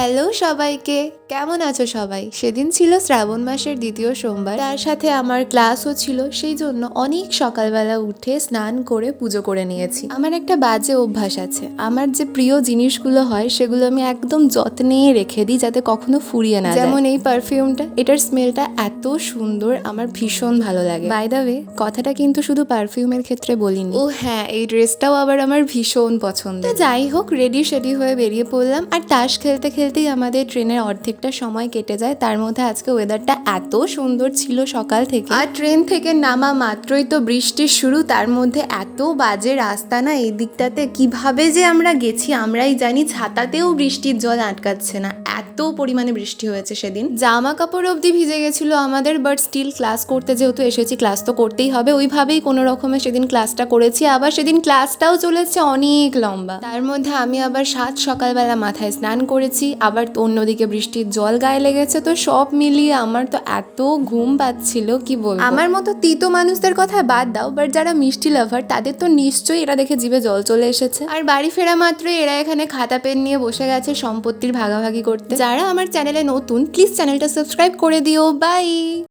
Hello সবাইকে। কেমন আছো সবাই? সেদিন ছিল শ্রাবণ মাসের দ্বিতীয় সোমবার। তার সাথে আমার ক্লাসও ছিল, সেই জন্য অনেক সকালবেলা উঠে স্নান করে পুজো করে নিয়েছি। আমার একটা বাজে অভ্যাস আছে। আমার যে প্রিয় জিনিসগুলো হয়, সেগুলো আমি একদম যত্নে রেখে দিই যাতে কখনো ফুরিয়ে না যেমন এই পারফিউমটা এটার স্মেলটা এত সুন্দর, আমার ভীষণ ভালো লাগে। বাই দ্য ওয়ে কথাটা কিন্তু শুধু পারফিউমের ক্ষেত্রে বলিনি। ও হ্যাঁ এই ড্রেসটাও আবার আমার ভীষণ পছন্দ যাই হোক রেডি শেডি হয়ে বেরিয়ে পড়লাম। আর তাস খেলতে খেলতেই আমাদের ট্রেনের অর্ধেকটা সময় কেটে যায়। তার মধ্যে আজকে ওয়েদারটা এত সুন্দর ছিল সকাল থেকে। আর ট্রেন থেকে নামা মাত্রই তো বৃষ্টির শুরু, তার মধ্যে এত বাজে রাস্তা না, এই দিকটাতে কীভাবে যে আমরা গেছি, আমরাই জানি, ছাতাতেও বৃষ্টির জল আটকাচ্ছে না। এত পরিমাণে বৃষ্টি হয়েছে সেদিন। জামা কাপড় অবধি ভিজে গেছিল আমাদের বাট স্টিল ক্লাস করতে যেহেতু এসেছি ক্লাস তো করতেই হবে। ওইভাবেই কোনো রকমে সেদিন ক্লাসটা করেছি। আবার সেদিন ক্লাসটাও চলেছে অনেক লম্বা। তার মধ্যে আমি আবার সাত সকালবেলা মাথায় স্নান করেছি। আবার তো অন্যদিকে বৃষ্টির জল গায়ে লেগেছে তো সব মিলিয়ে আমার তো এত ঘুম পাচ্ছিল কি বলব? আমার মতো তিতো মানুষদের কথা বাদ দাও বাট যারা মিষ্টি লাভার তাদের তো নিশ্চয়ই এরা দেখে জীবে জল চলে এসেছে। আর বাড়ি ফেরা মাত্রই এরা এখানে খাতা পেন নিয়ে বসে গেছে সম্পত্তির ভাগাভাগি করতে যারা আমার চ্যানেলে নতুন প্লিজ চ্যানেলটা সাবস্ক্রাইব করে দিও। বাই